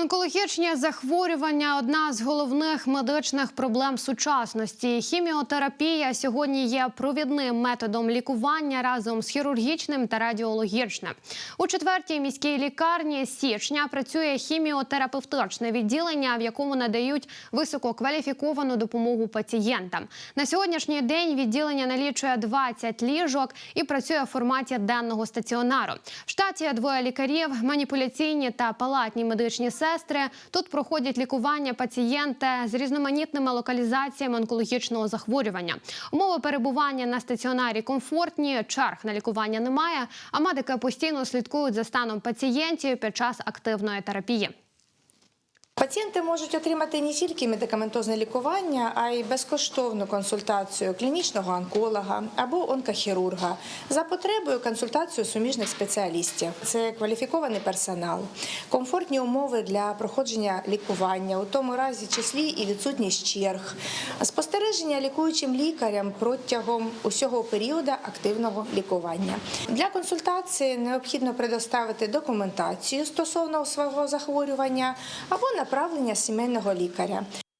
Онкологічні захворювання одна з головних медичних проблем сучасності. Хіміотерапія сьогодні є провідним методом лікування разом з хірургічним та радіологічним. У четвертій міській лікарні січня працює хіміотерапевтичне відділення, в якому надають висококваліфіковану допомогу пацієнтам. На сьогоднішній день відділення налічує 20 ліжок і працює в форматі денного стаціонару. В штаті двоє лікарів, маніпуляційні та палатні медичні сестри. Тут проходять лікування пацієнти з різноманітними локалізаціями онкологічного захворювання. Умови перебування на стаціонарі комфортні, черг на лікування немає. А медики постійно слідкують за станом пацієнтів під час активної терапії. Пацієнти можуть отримати не тільки медикаментозне лікування, а й безкоштовну консультацію клінічного онколога або онкохірурга за потребою консультацію суміжних спеціалістів. Це кваліфікований персонал, комфортні умови для проходження лікування, у тому разі числі і відсутність черг, спостереження лікуючим лікарям протягом усього періоду активного лікування. Для консультації необхідно предоставити документацію стосовно свого захворювання або направлення сімейного лікаря.